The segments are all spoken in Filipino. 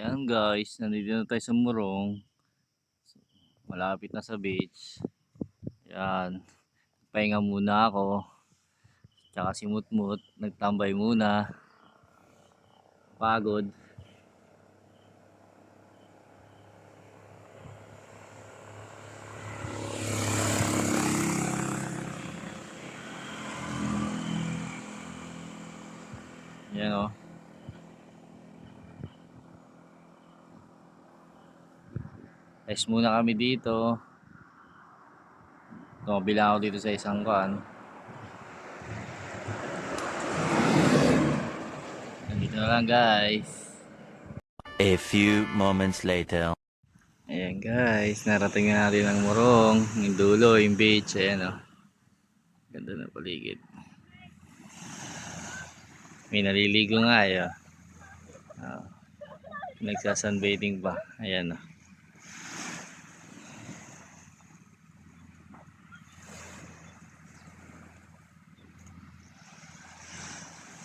Ayan guys, nandito na tayo sa Murong. Malapit na sa beach. Ayan. Pahinga muna ako. Tsaka si Mutmut, nagtambay muna. Pagod. Ayan o. Rest muna kami dito. Tumabila ako dito sa isang kan. Nandito na lang guys. A few moments later. Ayan guys, narating na natin ang Morong, yung dulo, yung beach, ayan o. Ganda ng paligid. May naliligo nga eh. Oh. Oh. Nagsasunbathing pa. Ayan o.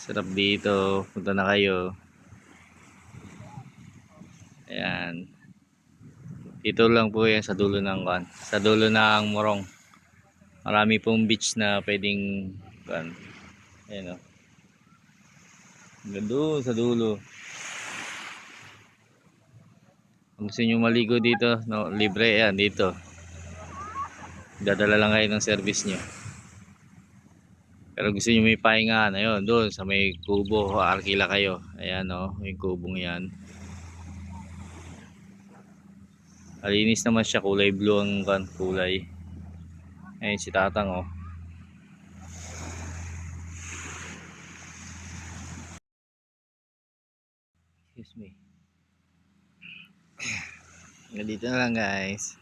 Sarap dito. Punta na kayo. Ayan. Dito lang po yan sa dulo ng kan. Sa dulo ng Morong. Marami pong beach na pwedeng kan. Ayan o. Hanggang doon sa dulo. Kung gusto nyo maligo dito, no, libre yan dito. Dadala lang kayo ng service nyo. Pero gusto nyo may pahinga na yun, doon sa may kubo, arkila kayo. Ayan o, yung kubong yan. Malinis naman siya, kulay blue ang kan, kulay. Ayun si Tatang oh. Excuse me. Ganito na lang guys.